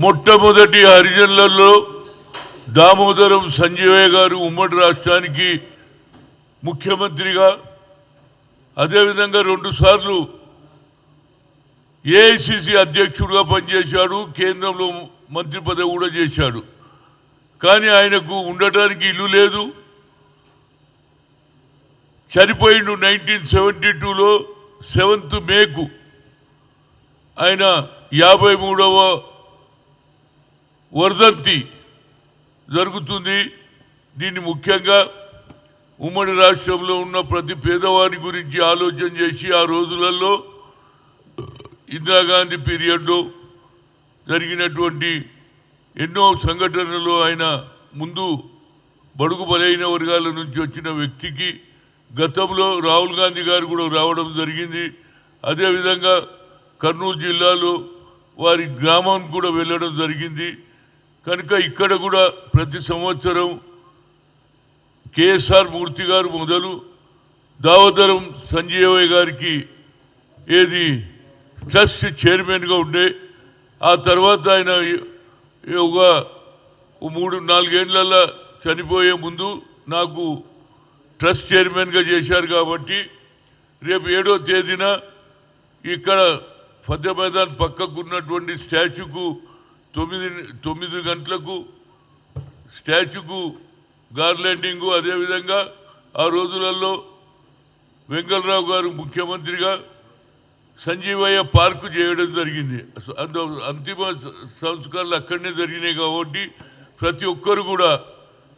మొట్టమొదటి హరిజనులలో దామోదరం సంజీవయ్య గారు ఉమ్మడి రాష్ట్రానికి ముఖ్యమంత్రిగా అదేవిధంగా రెండుసార్లు ఏఐసిసి అధ్యక్షుడిగా పనిచేశాడు కేంద్రంలో మంత్రి పదవి కూడా చేశాడు. కానీ ఆయనకు ఉండటానికి ఇల్లు లేదు. చనిపోయిండు నైన్టీన్ సెవెంటీ టూలో సెవెంత్ మేకు. ఆయన యాభై మూడవ వర్ధంతి జరుగుతుంది. దీన్ని ముఖ్యంగా ఉమ్మడి రాష్ట్రంలో ఉన్న ప్రతి పేదవారి గురించి ఆలోచన చేసి ఆ రోజులలో ఇందిరాగాంధీ పీరియడ్లో జరిగినటువంటి ఎన్నో సంఘటనలు ఆయన ముందు బడుగు బలైన వర్గాల నుంచి వచ్చిన వ్యక్తికి గతంలో రాహుల్ గాంధీ గారు కూడా రావడం జరిగింది. అదేవిధంగా కర్నూలు జిల్లాలో వారి గ్రామానికి కూడా వెళ్ళడం జరిగింది. కనుక ఇక్కడ కూడా ప్రతి సంవత్సరం కేఎస్ఆర్ మూర్తి గారు మొదలు దావోదరం సంజయవయ్య గారికి ఏది ట్రస్ట్ చైర్మన్గా ఉండే ఆ తర్వాత ఆయన ఒక మూడు నాలుగేళ్ళలో చనిపోయే ముందు నాకు ట్రస్ట్ చైర్మన్గా చేశారు కాబట్టి రేపు ఏడో తేదీన ఇక్కడ ఫతే మైదాన్ పక్కకు ఉన్నటువంటి స్టాచ్యూకు తొమ్మిది తొమ్మిది గంటలకు స్టాచ్యూకు గార్లెండింగు. అదేవిధంగా ఆ రోజులలో వెంకలరావు గారు ముఖ్యమంత్రిగా సంజీవయ్య పార్కు చేయడం జరిగింది. అంత అంతిమ సంస్కారాలు సంస్కరణలు అక్కడనే జరిగినాయి కాబట్టి ప్రతి ఒక్కరు కూడా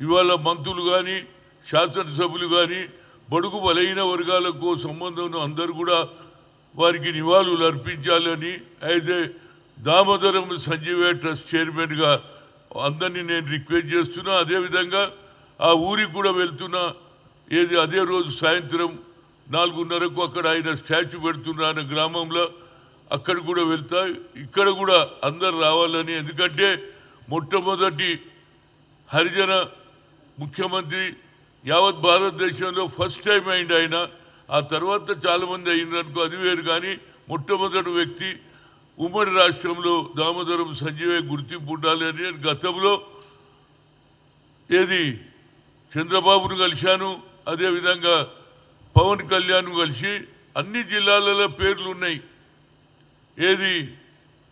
ఇవాళ మంత్రులు కానీ శాసనసభ్యులు కానీ బడుగు బలహీన వర్గాలకు సంబంధం అందరూ కూడా వారికి నివాళులు అర్పించాలని అయితే దామోదరం సంజీవయ్య ట్రస్ట్ చైర్మన్గా అందరినీ నేను రిక్వెస్ట్ చేస్తున్నా. అదేవిధంగా ఆ ఊరికి కూడా వెళ్తున్నా. ఏది అదే రోజు సాయంత్రం నాలుగున్నరకు అక్కడ ఆయన స్టాచ్యూ పెడుతున్నా ఆయన గ్రామంలో అక్కడ కూడా వెళ్తా. ఇక్కడ కూడా అందరు రావాలని. ఎందుకంటే మొట్టమొదటి హరిజన ముఖ్యమంత్రి యావత్ భారతదేశంలో ఫస్ట్ టైం అయింది ఆయన. ఆ తర్వాత చాలామంది అయినారు అనుకో అది వేరు. కానీ మొట్టమొదటి వ్యక్తి ఉమ్మడి రాష్ట్రంలో దామోదరం సంజీవయ్య గుర్తింపు ఉండాలి అని గతంలో ఏది చంద్రబాబును కలిశాను అదేవిధంగా పవన్ కళ్యాణ్ కలిసి అన్ని జిల్లాలలో పేర్లు ఉన్నాయి. ఏది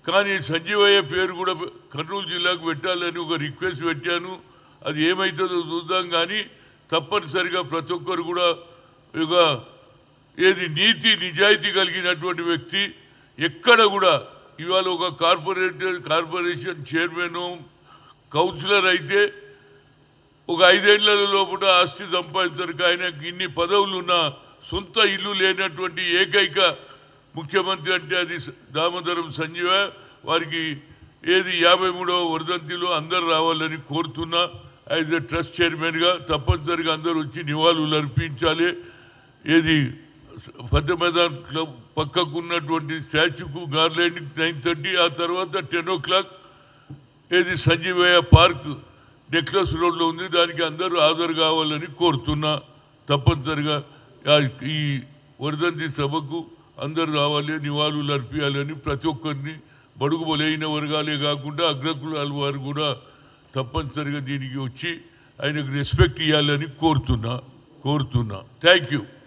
కానీ సంజీవయ్య పేరు కూడా కర్నూలు జిల్లాకు పెట్టాలని ఒక రిక్వెస్ట్ పెట్టాను. అది ఏమవుతుందో చూద్దాం కానీ తప్పనిసరిగా ప్రతి ఒక్కరు కూడా ఒక ఏది నీతి నిజాయితీ కలిగినటువంటి వ్యక్తి ఎక్కడ కూడా ఇవాళ ఒక కార్పొరేటర్ కార్పొరేషన్ చైర్మను కౌన్సిలర్ అయితే ఒక ఐదేళ్ళ లోపల ఆస్తి సంపాదించడానికి ఆయన ఇన్ని పదవులు ఉన్న సొంత ఇల్లు లేనటువంటి ఏకైక ముఖ్యమంత్రి అంటే అది దామోదరం సంజీవ. వారికి ఏది యాభై మూడవ వర్ధంతిలో అందరు రావాలని కోరుతున్నా. యాజ్ ఎ ట్రస్ట్ చైర్మన్గా తప్పనిసరిగా అందరూ వచ్చి నివాళులు అర్పించాలి. ఏది ఫతే మైదాన్ క్లబ్ పక్కకు స్టాచ్యూకు గార్లెండింగ్ నైన్ థర్టీ ఆ తర్వాత టెన్ ఓ క్లాక్ ఏది సంజీవయ్య పార్క్ నెక్లెస్ రోడ్లో ఉంది. దానికి అందరూ హాజరు కావాలని కోరుతున్నా. తప్పనిసరిగా ఈ వరదంతి సభకు అందరూ రావాలి నివాళులు అర్పించాలని ప్రతి ఒక్కరిని బడుగు బలైన వర్గాలే కాకుండా అగ్రకులాల వారు కూడా తప్పనిసరిగా దీనికి వచ్చి ఆయనకు రెస్పెక్ట్ ఇవ్వాలని కోరుతున్నా కోరుతున్నా. Thank you